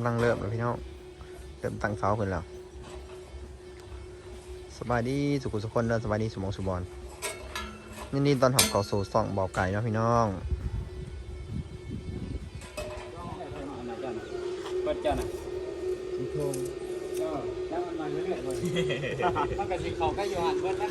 ำลังเริ่มแล้วพี่น้องเริ่มตั้งเสาขึ้นแล้วสบายดีสุขุสุขคนเด้อสบายดีสมองสุบอลยินดีตอนหับเข้าสู่ซ่องบอกไก่เนาะพี่น้องเปิดเจ้าน่ะสีทงก็แล้วมันมาเรื่อยๆเลยมันก็สิเขาก็อยู่หันเบิดแล้ว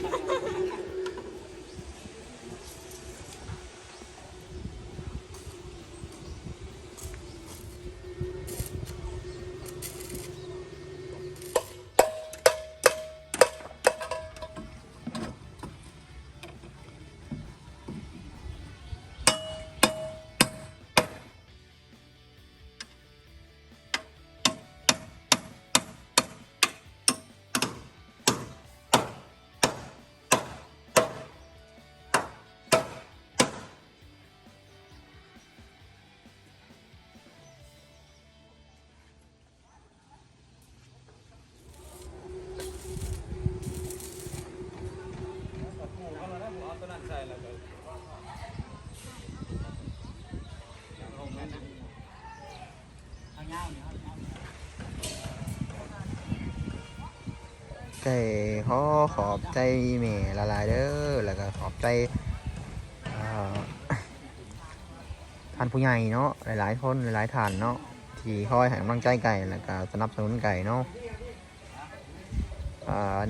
มันไก่ขอขอบใจแม่ละลายเด้อแล้วก็ขอบใจอ่าท่านผู้ใหญ่เนาะหลายๆคนหลายๆท่านเนาะที่คอยให้กำลังใจไก่แล้วก็สนับสนุนไก่เนาะ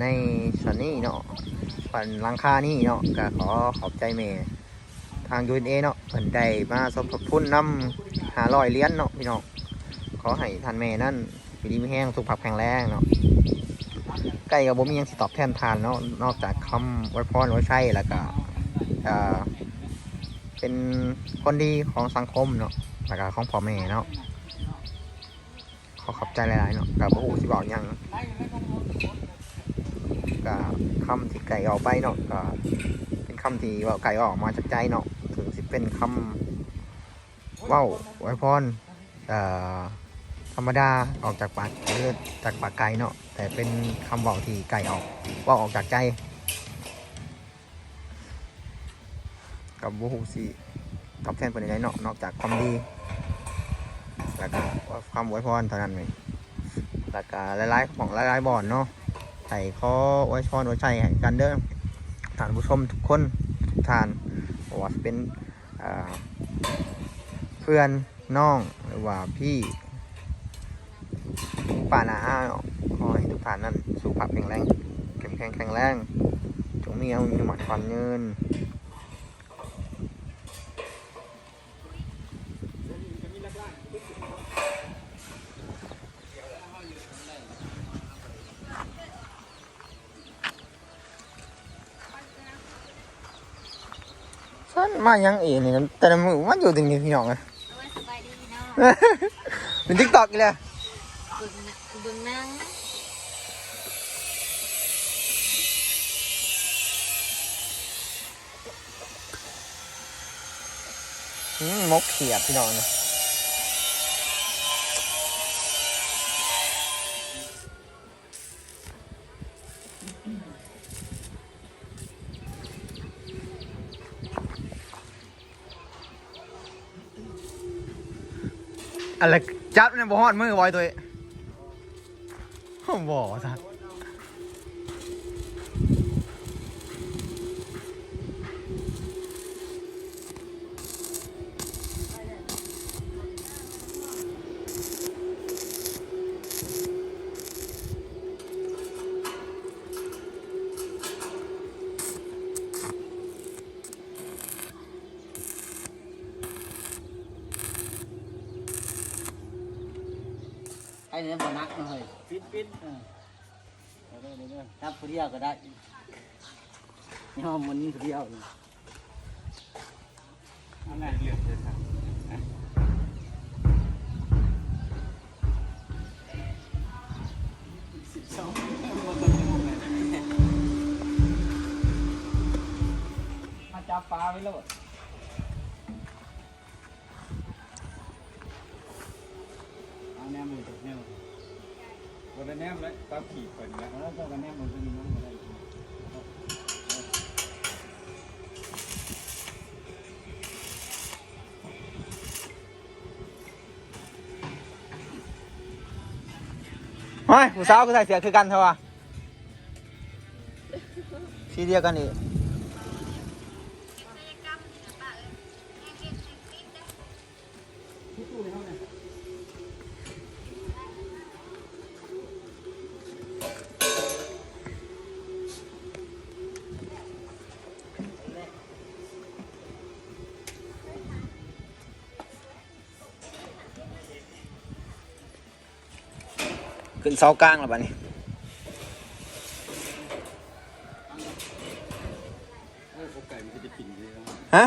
ในส่วนนี้เนาะส่วนลังคานี่เนาะก็ขอขอบใจแม่ทางยูเอเนาะเพิ่นได้มาสมทบทุนนำหาร้อยเหรียญเนาะพี่น้องขอให้ท่านแม่นั่นปีดีมีแห้งสุขภาพแข็งแรงเนาะ ไก่กับผมมียังสิตอบแทนทานเนาะนอกจากคำไว้พรไว้ใช่แล้วก็เป็นคนดีของสังคมเนาะแล้วก็ของพ่อแม่เนาะขอขอบใจหลายๆเนาะกับผู้ที่บอกยังก็คำที่ไก่ออกไปเนาะก็เป็นคำที่ว่าไก่ออกมาจากใจเนาะถึงสิเป็นคำว้าไว้พรเอ่อ ธรรมดาออกจากปากหรือจากปากไก่เนาะแต่เป็นคำบอกที่ไก่ออกว่าออกจากใจ กับบุหูสีตอบแทนเป็นยังไงเนาะนอกจากความดีแล้วก็ความอวยพรเท่านั้นเองแล้วก็หลายๆของหลายๆบอนเนาะใส่ข้ออวยพรอวยให้กันเด้อท่านผู้ชมทุกคนทุกท่านว่าเป็นเพื่อนน้องหรือว่าพี่ ป่านาอาเนาะขอให้ทุกท่านนั้นสุขภาพแข็งแรงเข้มแข็งแข็งแรงจงมีเอามีหมัดควันเงินฉันมายังเองนี่นะแต่ละมือมันอยู่ตรงนี้พี่น้องเลยเอาไว้สบายดีเนาะเป็นทิกตอกอีกเลย เบิ่งนะเบิ่งนางอืมมกเขียบพี่น้องนะอะไรจับเนี่ยบ่ฮอดมือไว้ตัวเอง บ่ซะไอ้เนี่ยบ่นักหน่อยปิดปิดเออเดี๋ยวเดี๋ยวเดี๋ยวนับผู้เดียวก็ได้ยอมมันผู้เดียวนี่อันไหนเหลือเลยครับสิบสองมาจับปลาไว้แล้ว มแล้วปลาผีเปิดแล้วแล้วก็แนมมันจะมีน้ำอะไรไม่ผู้สาวก็ใส่เสียคือกันเท่าไหร่ที่เดียวกันนี่ เสากลางแล้วบ้านี้ฮะ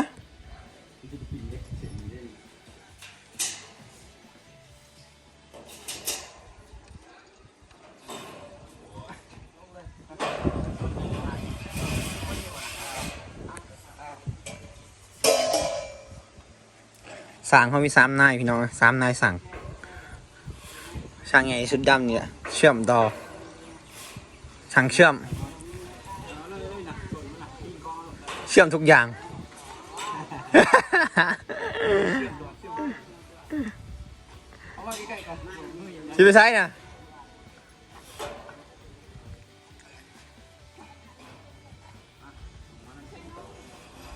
สั่งเขามีสามนายพี่น้องสามนายสั่ง ช่างไงชุดดำเนี่ยเชื่อมต่อช่างเชื่อม เชื่อมทุกอย่างเอาว่าใกล้ๆกันมือยังไงชิไปใช้นะ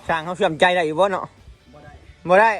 ช่างเขาเชื่อมใจได้อยู่บ่เนาะบ่ได้บ่ได้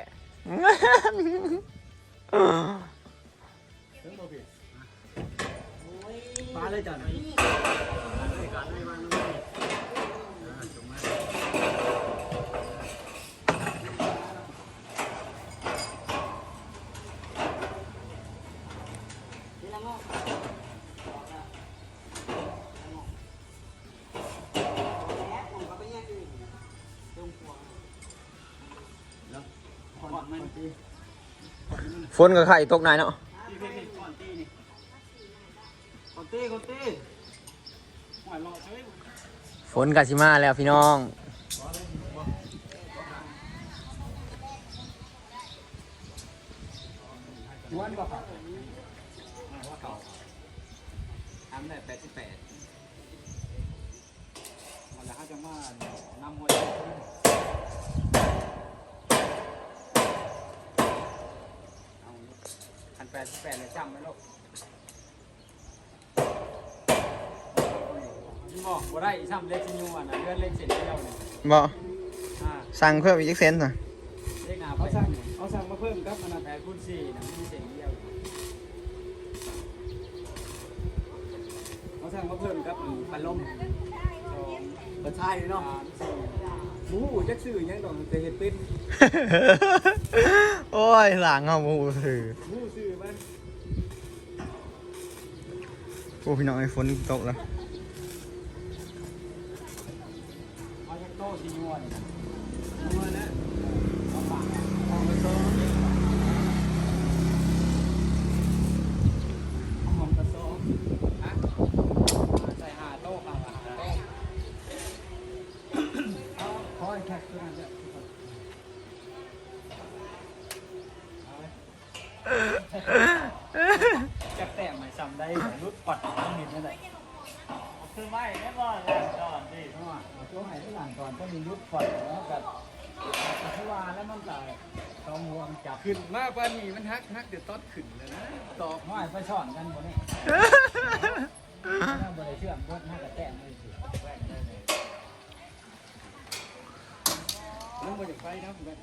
อนมันตีฝนกับไข่ตกนายเนาะพี่พี่ขอนตีนี่ ขอนตีขอนตีหอยรอเฮ้ยฝนกับชิมาแล้วพี่น้องย้วนก็เก่าว่าเก่าทำได้แปดสิบแปดมันจะให้จังว่านำหอยเอาพันแปดสิบแปดเลยจำไหมลูก นี่บอกว่าได้ซ้ำเล็กชิ้นยูอะนะเลื่อนเล็กเสร็จแล้วเนี่ยบ่อ่าสั่งเพิ่มอีกเซนต์น่ะเลขหนาเอาสั่งเอาสั่งมาเพิ่มครับมันแปดคูณสี่นะมีเศษเดียวเอาสั่งมาเพิ่มครับพันลมสองกระชายเนาะสามสี่หมูจักซื้อยังดอกแต่เห็ดเป็นโอ้ยหลังเอาหมูถือหมูซื้อมัน โอ้พี่น้องไอ้ฝนตกแล้ว จากโต๊ะที่นวนะเอาปากเอาไปโซ่หอมกระโซ่ฮะใส่หาโต๊ะค่ะหาโต๊ะเอาคอยแท็กตัวนั้นเลยจะแต้มไหมซ้ำได้รุดปัดต้องมีนั่นแหละ คือไม่ได้บ่หลังก่อนดิเพราะว่าช่วงไหนที่หลังก่อนก็มีรุดปัดแล้วกับที่ว่าแล้วมันจะต้องห่วงจับขึ้นมากกว่านี้มันฮักฮักเดี๋ยวต้นขึ้นเลยนะตอกห้อยไปช่อนกันหมดนี่ถ้าบริเชื่อมรถห้ากระแต้มเลยสิแล้วมันจะไฟนะแบบ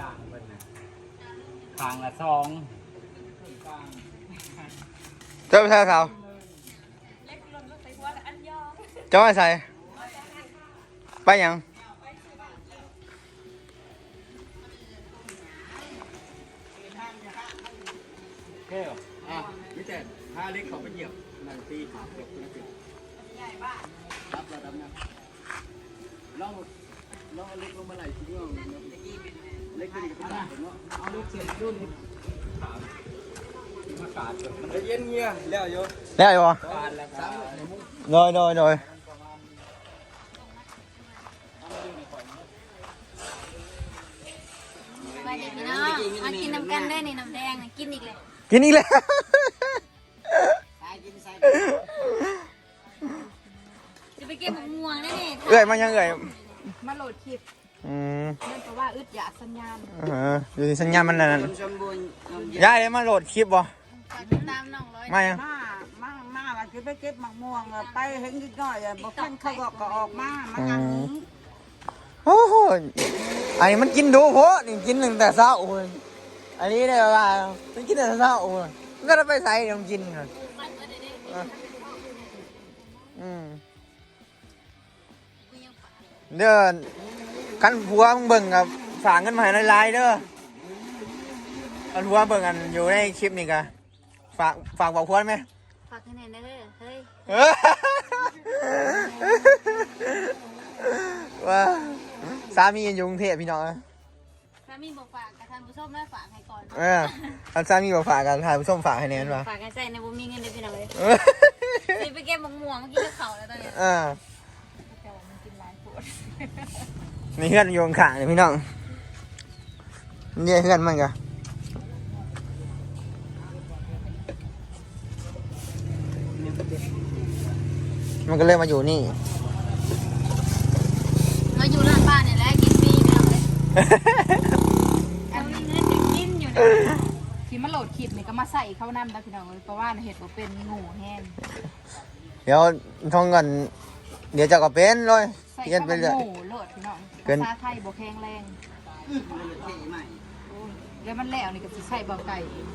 ด่างเป็นนะ ทางละสองเจ้าไปใส่เขาเจ้าไปใส่ไปยังเท่อะนี่แต่ถ้าเล็กเขาไปเหยียบหนังตีขาเกือบคุณติรับระดับนะลองลองเอาเล็กลงมาไหลทีเดียว เล่าะเอาเล็กเสร็จรุ่นอากาศมันเย็นเงี้ยแล้วโยได้บ่การแล้วครับโดยโดยโดยสบายดีพี่น้องมากินน้ำกันได้ในน้ำแดงกินอีกเลยกินอีกแล้วใส่กินใส่จะไปเก็บมะม่วงได้นี่เอื่อยมายังเอื่อยมาโหลดคลิป อืมเนื่องจากว่าอึดอยากสัญญาณเอออยู่ที่สัญญาณมันนั่นคนสมบูรณ์น้ำเย็นยายได้มาโหลดคลิปบ่ฝากติดตามน้องร้อยมายังมามามาว่าจะไปเก็บมะม่วงอะไปเห็นนิดหน่อยอะบอกท่านเขาก็ก็ออกมามาทางนี้โอ้โหอันนี้มันกินดูโพะนี่กินตั้งแต่เช้าโอ้ยอันนี้ได้ว่ามันกินตั้งแต่เช้าโอ้ยมันก็ได้ไปใส่เดี๋ยวมันกินน่ะเอออืมเด้อ กันผัวมึงเบิ่งกับฝากเงินมาให้หลายๆเด้อกันผัวเบิ่งกันอยู่ในคลิปนี่กะฝากฝากบอกผัวไหมฝากให้แน่เด้อเฮ้ยว่าสามีอยู่กรุงเทพพี่น้องเอ้ยถ้ามีบอกฝากกับท่านผู้ชมแม่ฝากให้ก่อนเออท่านสามีบอกฝากกันถ่ายผู้ชมฝากให้แน่นว่ะฝากให้ใจในบุมีเงินเดือนพี่น้องเลยเออสิไปเก็บมะม่วงเมื่อกี้ก็เข่าแล้วตอนเนี้ยเออ นี่เพื่อนโยงขางเลยพี่น้องเนี่ยเพื่อนมันกะมันก็เลยมาอยู่นี่ มาอยู่ร้านบ้านเนี่ยแหละกินฟรีพี่น้องเลยเอามีเงินจะกินอยู่นะที่มาโหลดคลิปนี่ก็มาใส่เข้าน้ำนะพี่น้องเพราะว่าเห็ดว่าเป็นงูแห้งเดี๋ยวท่องกันเดี๋ยวจะก็เป็นเลยใส่ เรียนเข้าไปกับเรื่อยงูโหลดพี่น้องเกิน ภาษาไทยบ่แข็งแรงโอ้ยแล้วมันแล้วนี่ก็สิใส่บ่ไก่อีก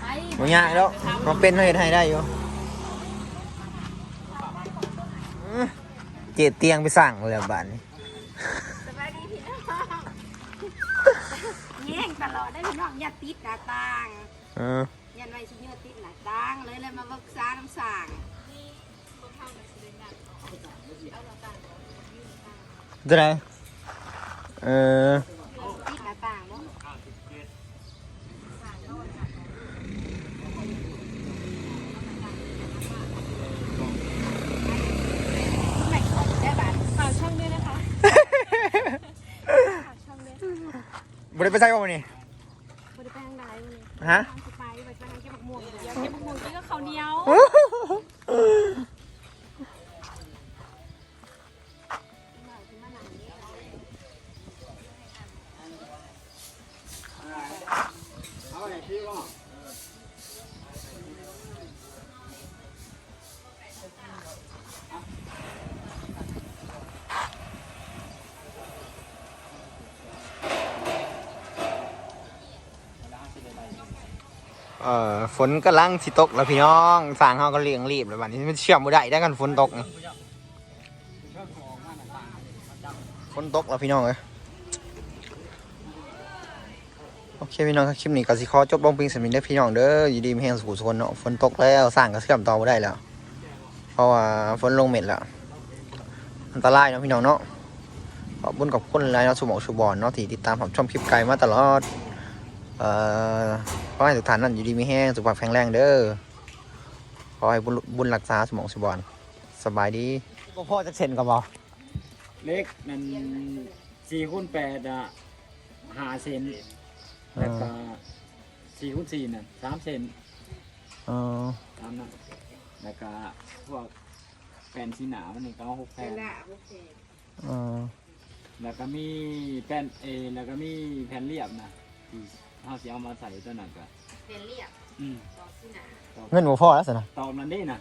ไปมันยากแล้วมันเป็นให้ให้ได้อยู่อื้อเจ็ดเตียงไปสั่งเลยบ้านนี้สบายดีพี่น้องแย่งตลอดได้พี่น้องอย่าติดหน้าต่างเออ ยันไว้ชิ้นยืดติดหน้าต่างเลยเลยมาบึกษาน้ำสั่ง จะไหนเออติดหน้าต่างบ่ได้บาทข่าวช่องด้วยนะคะบริไปใส่บ่มานี่บ่ได้ไปทางใดมื้อนี้ฮะ ฝนกำลังสิตกแล้วพี่น้องสร้างเฮาก็เลี้ยงรีบแล้วบัดนี้มันเชื่อมบ่ได้ได้กันฝนตกนี่ฝนตกแล้วพี่น้องเอ้ยโอเคพี่น้องครับคลิปนี้ก็สิขอจบลงเพียงสมินเด้อพี่น้องเด้ออยู่ดีมีแห่งสู่สนเนาะฝนตกแล้วสร้างก็เชื่อมต่อบ่ได้แล้วเพราะว่าฝนลงเม็ดแล้วอันตรายเนาะพี่น้องเนาะขอบคุญกับคนหลายเนาะสมองสุบอนเนาะที่ติดตามผมชมคลิปไกลมาตลอดเอ่อ ขอให้ทุกท่านนั้นอยู่ดีมีแห้งสุขภาพแข็งแรงเด้อขอให้บุญบุญรักษาสมองสุบอนสบายดีพ่อจะเซ็นกับบ่เล็กนั่นสี่คูณแปดอะห้าเซนแล้วก็สี่คูณสี่น่ะสามเซนเออตามนั้นแล้วก็พวกแผ่นสีหนามันนี่ก็เอาหกแผ่นเออแล้วก็มีแผ่นเออแล้วก็มีแผ่นเรียบนะที่ เขาสิเอามาใส่ตัวนั้นก็เป็นเรียบอืมดอกสิหนาเงินบ่พ่อแล้วสินะตอกนั้นได้นะ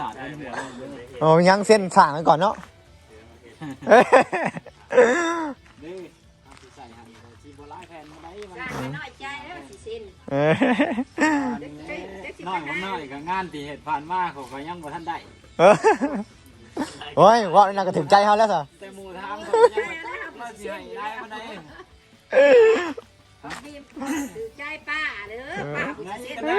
ศาสตร์ได้หัวเยอะโอ้ยังเส้นสั่งไว้ก่อนเนาะเด้เอาสิใส่หันชีโบราณแผ่นมาได้มันจ้างไม่น้อยใจแล้วสิเซ็นเออน้อยของน้อยกับงานที่เหตุผ่านมาเขาก็ยังบ่ทันได้ โอ้ยว่านี่น่าก็ถึงใจเขาแล้วสิแต่หมู่ทางเขายังบ่สิให้ได้มาได้ บีมถือใจป้าเด้อป้าผู้ไหนสิเซ็นก็ได้